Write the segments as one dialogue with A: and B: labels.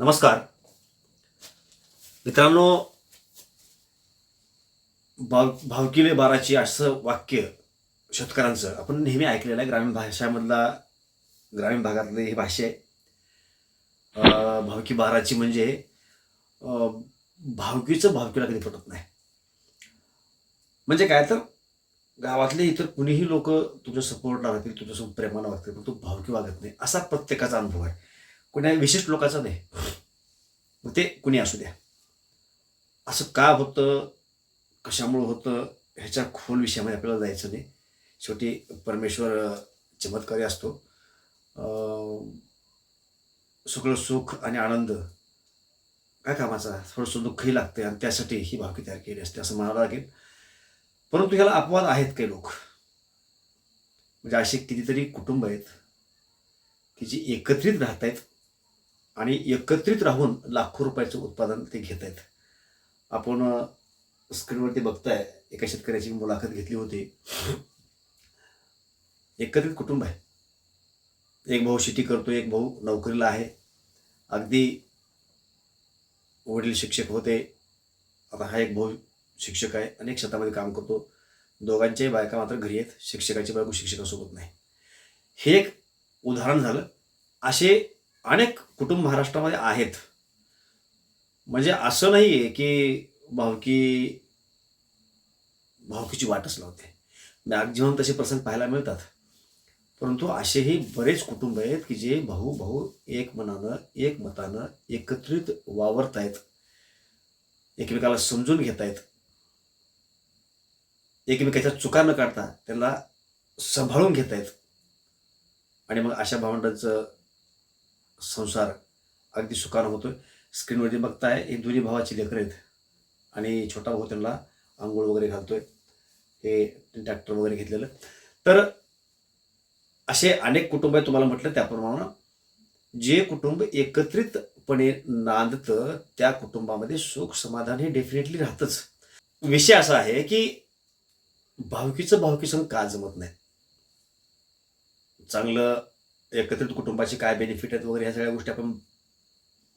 A: नमस्कार. मित्रांनो भाव भावकिले बाराची असं वाक्य शेतकऱ्यांचं आपण नेहमी ऐकलेलं आहे ग्रामीण भाषामधला ग्रामीण भागातले ही भाषा. आहे अं, भावकी बाराची म्हणजे अं, भावकीचं भावकीला कधी पटत नाही. म्हणजे काय तर गावातले इतर कुणीही लोक तुझ्या सपोर्टला राहतील तुझ्यासोबत प्रेमाला वागतील पण तू भावकी वागत नाही. असा प्रत्येकाचा अनुभव आहे. कुण्या विशिष्ट लोकांचं नाही. मग ते कुणी असू द्या. असं का होतं? कशामुळं होतं? ह्याच्या खोल विषयामध्ये आपल्याला जायचं नाही. शेवटी परमेश्वर चमत्कारी असतो. सगळं सुख आणि आनंद काय कामाचा? थोडंसं दुःखही लागते आणि त्यासाठी ही भावकी तयार केली असते असं म्हणावं लागेल. परंतु ह्याला अपवाद आहेत काही लोक. म्हणजे असे कितीतरी कुटुंब आहेत की जी एकत्रित राहत आहेत आणि एकत्रित राहून लाखो रुपयाचं उत्पादन ते घेत आहेत. आपण स्क्रीनवरती बघताय एका शेतकऱ्याची मुलाखत घेतली होती. एकत्रित कुटुंब आहे. एक भाऊ शेती करतो एक भाऊ नोकरीला आहे. अगदी वडील शिक्षक होते. आता हा एक भाऊ शिक्षक आहे अनेक शेतामध्ये काम करतो. दोघांच्याही बायका मात्र घरी आहेत. शिक्षकाची बायको शिक्षकासोबत नाही. हे एक उदाहरण झालं. असे अनेक कुटुंब महाराष्ट्रामध्ये आहेत. म्हणजे असं नाही आहे की भावकी भावकीची वाटच लावते. मॅक्झिमम तसे प्रसंग पाहायला मिळतात. परंतु असेही बरेच कुटुंब आहेत की जे भाऊ भाऊ एक मनानं एक मतानं एकत्रित वावरत आहेत एकमेकाला समजून घेत आहेत एकमेकाच्या चुका न काढता त्यांना सांभाळून घेत आहेत आणि मग अशा भावंडांचं संसार अगदी सुखानं होतोय. स्क्रीनवरती बघताय हे दोन्ही भावाची लेकर आहेत. आणि छोटा भाऊ त्यांना आंघोळ वगैरे घालतोय. हे ट्रॅक्टर वगैरे घेतलेलं. तर असे अनेक कुटुंब आहे तुम्हाला म्हटलं त्याप्रमाणे. जे कुटुंब एकत्रितपणे नांदतं त्या कुटुंबामध्ये सुख समाधान हे डेफिनेटली राहतच. विषय असा आहे की भावकीचं भावकीसंग का जमत नाही. चांगलं एकत्रित कुटुंबाचे काय बेनिफिट आहेत वगैरे ह्या सगळ्या गोष्टी आपण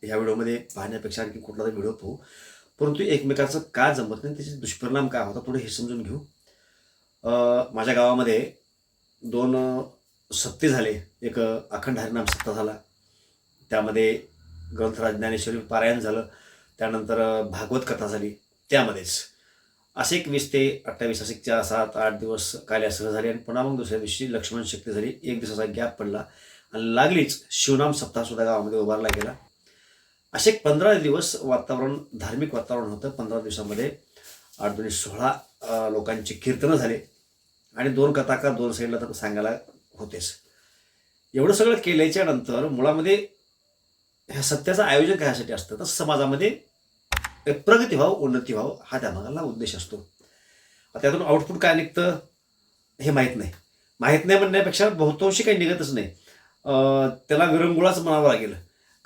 A: ह्या व्हिडिओमध्ये पाहण्यापेक्षा आणखी कुठला तरी व्हिडिओ पाहू. परंतु एकमेकाचं का जमत नाही त्याचे दुष्परिणाम काय होता थोडं हे समजून घेऊ. माझ्या गावामध्ये दोन सत्ते झाले. एक अखंड हरिनाम सत्ता झाला. त्यामध्ये ग्रंथराज ज्ञानेश्वरी पारायण झालं. त्यानंतर भागवत कथा झाली. त्यामध्येच. असे एक वीस ते अठ्ठावीस असे चार सात आठ दिवस काल्यासह झाले आणि पुन्हा मग दुसऱ्या दिवशी लक्ष्मण शक्ती झाली. एक दिवसाचा गॅप पडला आणि लागलीच शिवनाम सप्ताह सुद्धा गावामध्ये उभारला गेला. असे एक पंधरा दिवस वातावरण धार्मिक वातावरण होतं. पंधरा दिवसामध्ये आठ दोन्ही सोळा लोकांची कीर्तनं झाले आणि दोन कथाकार दोन साईडला तर सांगायला होतेच. एवढं सगळं केल्याच्यानंतर मुळामध्ये ह्या सत्याचं आयोजन कशासाठी असतं? तर समाजामध्ये प्रगती व्हावं उन्नती व्हावं हा त्यामागाला उद्देश असतो. त्यातून आउटपुट काय निघतं हे माहीत नाही. माहीत नाही म्हणण्यापेक्षा बहुतांशी काही निघतच नाही. त्याला विरंगुळाच म्हणावं लागेल.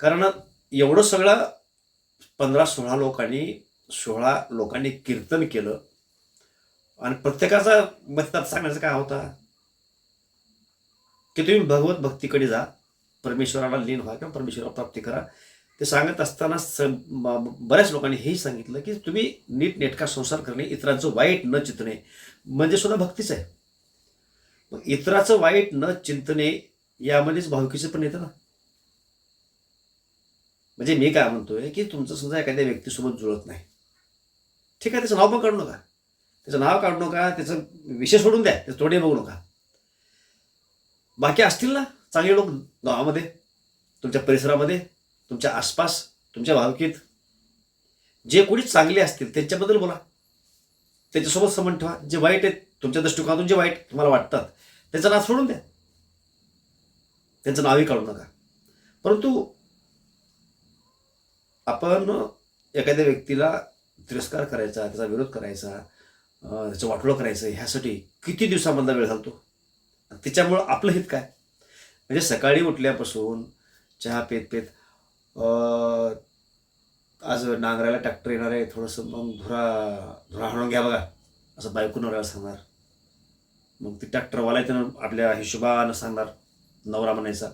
A: कारण एवढं सगळं पंधरा सोळा लोकांनी सोळा लोकांनी कीर्तन केलं. आणि प्रत्येकाचा मतदार सांगण्याचा काय होता? की तुम्ही भगवत भक्तीकडे जा. परमेश्वराला लीन व्हा किंवा परमेश्वराला प्राप्ती करा. ते सांगत असताना स बऱ्याच लोकांनी हेही सांगितलं की तुम्ही नीट नेटका संसार करणे इतरांचं वाईट न चिंतणे म्हणजे सुद्धा भक्तीच आहे. मग इतराचं वाईट न चिंतणे यामध्येच भावकीचं पण येतं ना. म्हणजे मी काय म्हणतोय की तुमचं समजा एखाद्या व्यक्तीसोबत जुळत नाही. ठीक आहे त्याचं नाव पण काढू नका. त्याचं नाव काढू नका त्याचं विषय सोडून द्या त्याचं तोडे बघू नका. बाकी असतील ना चांगले लोक गावामध्ये तुमच्या परिसरामध्ये तुमच्या आसपास तुमच्या भावकीत जे कोणी चांगले असतील त्यांच्याबद्दल बोला. त्यांच्यासोबत समन ठेवा. जे वाईट आहेत तुमच्या दृष्टिकोनातून जे वाईट तुम्हाला वाटतात त्यांचं नाव सोडून द्या. त्यांचं नावही काढू नका. परंतु आपण एखाद्या व्यक्तीला तिरस्कार करायचा त्याचा विरोध करायचा त्याचं वाटोळं करायचं ह्यासाठी किती दिवसामधला वेळ घालतो? त्याच्यामुळं आपलं हित काय? म्हणजे सकाळी उठल्यापासून चहा पेत पेत आज नांगराला ट्रॅक्टर येणार आहे. थोडंसं मग धुरा धुरा हाणून घ्या बघा. असं बायको नवऱ्याला सांगणार. मग ते ट्रॅक्टरवाला त्यानं आपल्या हिशोबानं सांगणार नवरा म्हणायचा.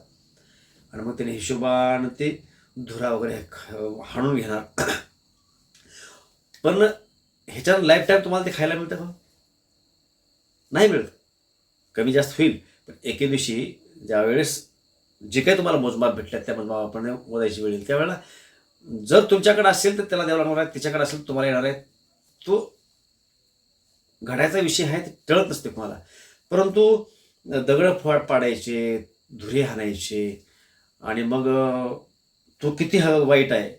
A: आणि मग त्याने हिशोबानं ते धुरा वगैरे ख- हाणून घेणार. पण ह्याच्यानं लाईफ टाईम तुम्हाला ते खायला मिळतं का? नाही मिळत. कमी जास्त होईल. पण एके दिवशी ज्यावेळेस जे काही तुम्हाला मोजमाप भेटल्यात त्या मोजमापाने मोजायची वेळ येईल. त्यावेळेला जर तुमच्याकडे असेल तर त्याला द्यावं लागणार आहे. तिच्याकडे असेल तर तुम्हाला येणार आहे. तो घड्याचा विषय आहे ते टळत नसते तुम्हाला. परंतु दगड फळ पाडायचे धुरे हाणायचे आणि मग तो किती ह वाईट आहे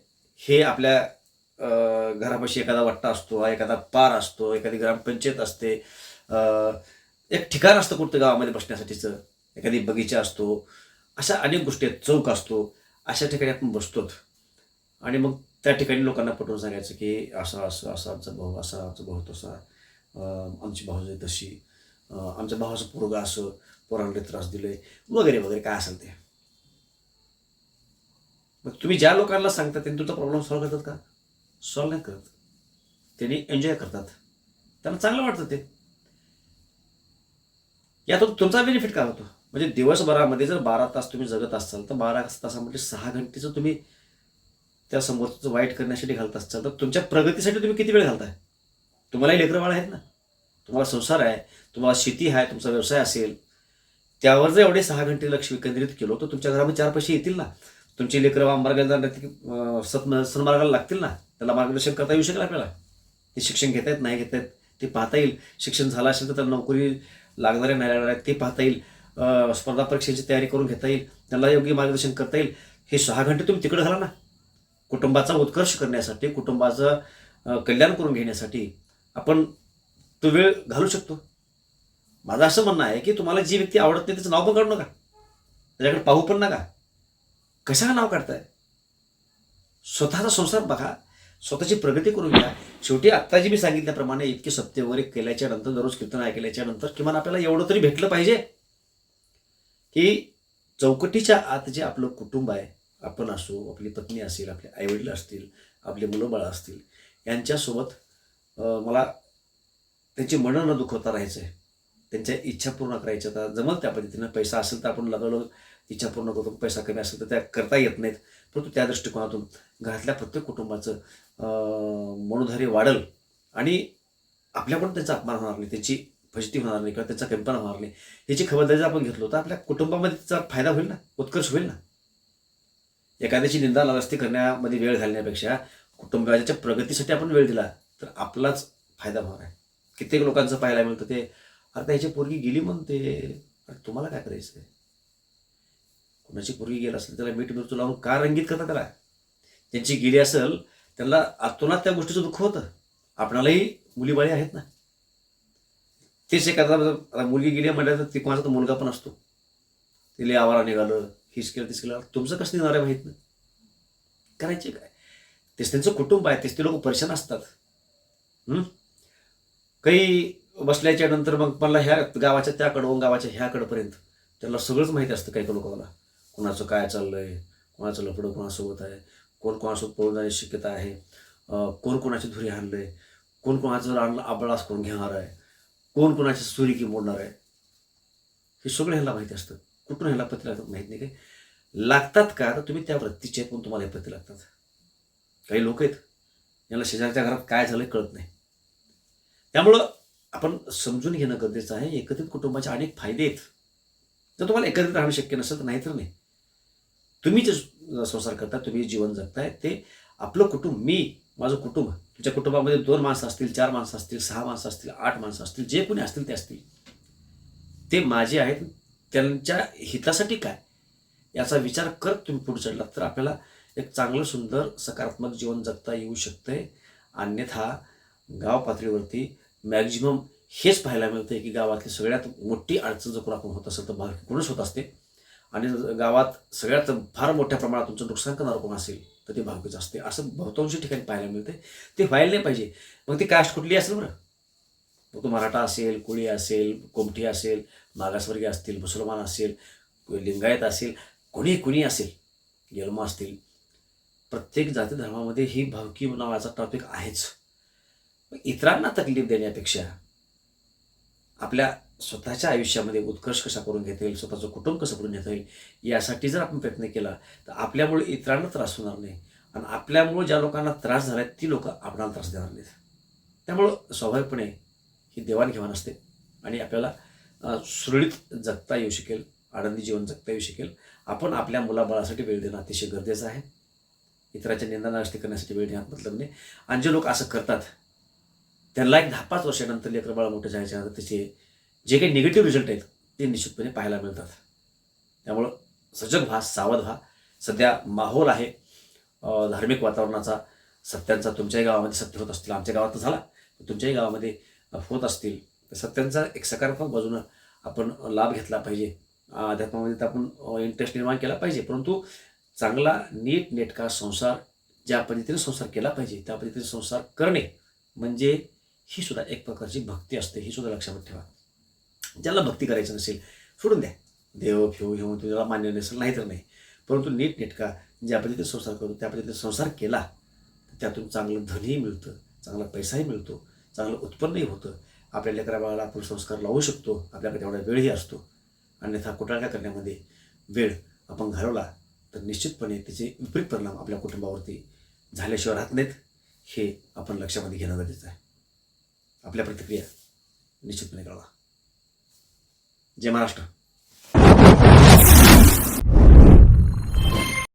A: हे आपल्या घरापाशी एखादा वट्टा असतो एखादा पार असतो एखादी ग्रामपंचायत असते एक ठिकाण असतं कुठं गावामध्ये बसण्यासाठीचं. एखादी बगीचा असतो अशा अनेक गोष्टी आहेत. चौक असतो अशा ठिकाणी आपण बसतो आणि मग त्या ठिकाणी लोकांना पटवून सांगायचं की असं असं असं आमचा भाऊ असा आमचा भाऊ तसा. आमची भाऊजी तशी. आमच्या भावाचं पोरगा असं पोरांना त्रास दिले वगैरे वगैरे काय असेल ते. मग तुम्ही ज्या लोकांना सांगता त्यांनी तुमचा प्रॉब्लेम सॉल्व्ह करतात का? सॉल्व्ह नाही करत. त्यांनी एन्जॉय करतात. त्यांना चांगलं वाटतं ते. यातून तुमचा बेनिफिट काय होतो? म्हणजे दिवसभरामध्ये जर बारा तास तुम्ही जगत असाल तर बारा तासामध्ये सहा घंटेचं तुम्ही त्या समोरचं वाईट करण्यासाठी घालत असाल तर तुमच्या प्रगतीसाठी तुम्ही किती वेळ घालताय? तुम्हालाही लेकरवाळ आहेत ना? तुम्हाला संसार आहे तुम्हाला शेती आहे तुमचा व्यवसाय असेल. त्यावर जर एवढे सहा घंटे लक्ष केंद्रित केलं तर तुमच्या घरामध्ये चार पैसे येतील ना? तुमची लेकरं मार्गाला जाणार सत सन्मार्गाला लागतील ना? त्याला मार्गदर्शन करता येऊ शकेल आपल्याला? ते शिक्षण घेत आहेत नाही घेत आहेत ते पाहता येईल. शिक्षण झालं असेल तर त्याला नोकरी लागणारे नाही लागणार आहेत ते पाहता येईल. स्पर्धा परीक्षेची तयारी करून घेता येईल. त्याला योग्य मार्गदर्शन करता येईल. हे सहा घंटे तुम्ही तिकडे घाला ना. कुटुंबाचा उत्कर्ष करण्यासाठी कुटुंबाचं कल्याण करून घेण्यासाठी आपण तो वेळ घालू शकतो. माझं असं म्हणणं आहे की तुम्हाला जी व्यक्ती आवडत नाही त्याचं नाव पण काढू नका. त्याच्याकडे पाहू पण नका. कशाला नाव काढताय? स्वतःचा संसार बघा. स्वतःची प्रगती करून घ्या. शेवटी आत्ता जी मी सांगितल्याप्रमाणे इतके सत्य वगैरे केल्याच्यानंतर दररोज कीर्तन ऐकल्याच्या नंतर किमान आपल्याला एवढं तरी भेटलं पाहिजे. की चौकटीच्या आत जे आपलं कुटुंब आहे आपण असो आपली पत्नी असेल आपले आईवडील असतील आपले मुलंबाळं असतील यांच्यासोबत मला त्यांची मनं न दुखवता राहायचं आहे त्यांच्या इच्छा पूर्ण करायच्या तर जमल त्या पद्धतीनं. पैसा असेल तर आपण लगवलं इच्छा पूर्ण करतो. पैसा कमी असेल तर त्या करता येत नाहीत. परंतु त्या दृष्टिकोनातून घरातल्या प्रत्येक कुटुंबाचं मनोधैर्य वाढल आणि आपल्याकडून त्यांचा अपमान होणार नाही. त्यांची फजिती होणार नाही किंवा त्याचा कमीपणा होणार नाही. याची खबरदारी जर आपण घेतलो तर आपल्या कुटुंबामध्ये त्याचा फायदा होईल ना? उत्कर्ष होईल ना? एखाद्याची निंदा नारास्ती करण्यामध्ये वेळ घालण्यापेक्षा कुटुंबाच्या प्रगतीसाठी आपण वेळ दिला तर आपलाच फायदा होणार आहे. कित्येक लोकांचं पाहायला मिळतं ते अरे त्याची पोरगी गेली म्हणते. अरे तुम्हाला काय करायचं आहे कोणाची पोरगी गेली असेल त्याला मीठ मिरचू लावून का रंगीत करता त्याला? त्यांची गेली असेल त्यांना आतोनात त्या गोष्टीचं दुःख होतं. आपणालाही मुलीबाळी आहेत ना? तेच एखादा आता मुलगी गेली म्हटलं तर ती कोणाचा तर मुलगा पण असतो. तिला आवारा निघालं हिच केलं तीच केलं तुमचं कसं निघणार आहे माहीत नाही. करायचे काय? तेच त्यांचं कुटुंब आहे तेच ते लोक परेशान असतात. काही बसल्याच्या नंतर मग मला ह्या गावाच्या त्याकडं गावाच्या ह्याकडपर्यंत त्याला सगळंच माहिती असतं काही काही लोकांना. कोणाचं काय चाललंय कोणाचं लफडं कोणासोबत आहे कोण कोणासोबत पळून जाण्याची शक्यता आहे कोण कोणाची धुरी आणलं आहे कोण कोणाचं आणलं आबळास करून घेणार आहे. कोण कोणाची सुरिकी मोडणार आहे? हे सगळं ह्याला माहिती असतं. कुठून ह्याला पत्र लागतात माहीत नाही काय. लागतात का? तर तुम्ही त्या वृत्तीचे पण तुम्हाला हे पत्र लागतात. काही लोक आहेत यांना शेजारच्या घरात काय झालं कळत नाही. त्यामुळं आपण समजून घेणं गरजेचं आहे. एकत्रित कुटुंबाचे अनेक फायदे आहेत. जर तुम्हाला एकत्रित राहणं शक्य नसेल तर नाहीतर नाही. तुम्ही जे संसार करता तुम्ही जीवन जगताय ते आपलं कुटुंब मी माझं कुटुंब तुमच्या कुटुंबामध्ये दोन माणसं असतील चार माणसं असतील सहा माणसं असतील आठ माणसं असतील जे कोणी असतील ते असतील. ते माझे आहेत. त्यांच्या हितासाठी काय? याचा विचार करत तुम्ही पुढे चढलात तर आपल्याला एक चांगलं सुंदर सकारात्मक जीवन जगता येऊ शकतंय. अन्यथा गाव पातळीवरती मॅक्झिमम हेच पाहायला मिळतं की गावातली सगळ्यात मोठी अडचण जर आपण होत असेल तर कोणच होत असते. आणि गावात सगळ्यात फार मोठ्या प्रमाणात तुमचं नुकसान करणार कोण असेल तर ते भावकीच असते. असं बहुतांशी ठिकाणी पाहायला मिळते. ते व्हायला नाही पाहिजे. मग ती कास्ट कुठली असेल बरं? मग तो मराठा असेल कोळी असेल कोमठी असेल मागासवर्गीय असतील मुसलमान असेल लिंगायत असेल कोणी कुणी असेल यल्म असतील प्रत्येक जाती धर्मामध्ये ही भावकी नावाचा टॉपिक आहेच. इतरांना तकलीफ देण्यापेक्षा आपल्या स्वतःच्या आयुष्यामध्ये उत्कर्ष कसा करून घेता येईल स्वतःचं कुटुंब कसं करून घेता येईल यासाठी जर आपण प्रयत्न केला तर आपल्यामुळे इतरांना त्रास होणार नाही. आणि आपल्यामुळे ज्या लोकांना त्रास झाला ती लोक आपणाला त्रास देणार नाहीत. त्यामुळं स्वाभाविकपणे ही देवाणघेवाण असते आणि आपल्याला सुरळीत जगता येऊ शकेल आनंदी जीवन जगता येऊ शकेल. आपण आपल्या मुलाबाळासाठी वेळ देणं अतिशय गरजेचं आहे. इतरांच्या निंदनाष्टी करण्यासाठी वेळ देण्यात मतलब नाही. आणि जे लोक असं करतात त्यांना एक दहा पाच वर्षानंतर लेकरं बाळ मोठं जायच्या त्याचे जे काही निगेटिव्ह रिझल्ट आहेत ते निश्चितपणे पाहायला मिळतात. त्यामुळं सजग व्हा सावध व्हा. सध्या माहोल आहे धार्मिक वातावरणाचा. सत्यांचा तुमच्याही गावामध्ये सत्य होत असतील. आमच्या गावात तर झाला. तुमच्याही गावामध्ये होत असतील. तर सत्यांचा एक सकारात्मक बाजूनं आपण लाभ घेतला पाहिजे. अध्यात्मामध्ये तर आपण इंटरेस्ट निर्माण केला पाहिजे. परंतु चांगला नीट नेटका संसार ज्या पद्धतीने संसार केला पाहिजे त्या पद्धतीने संसार करणे म्हणजे ही सुद्धा एक प्रकारची भक्ती असते ही सुद्धा लक्षात ठेवा. ज्याला भक्ती करायची नसेल सोडून द्या. देव फेव घेऊन तुझ्याला मान्य नसेल नाही तर नाही. परंतु नीट नेटका ज्या पद्धतीने संसार करतो त्या पद्धतीने संसार केला तर त्यातून चांगलं धनही मिळतं चांगला पैसाही मिळतो चांगलं उत्पन्नही होतं. आपल्या लेकरा बाळाला आपण संस्कार लावू शकतो आपल्याकडे तेवढा वेळही असतो. अन्यथा कुटाळ्या करण्यामध्ये वेळ आपण घालवला तर निश्चितपणे त्याचे विपरीत परिणाम आपल्या कुटुंबावरती झाल्याशिवाय राहत नाहीत हे आपण लक्षामध्ये घेणं गरजेचं आहे. आपल्या प्रतिक्रिया निश्चितपणे कळवा. जय महाराष्ट्र.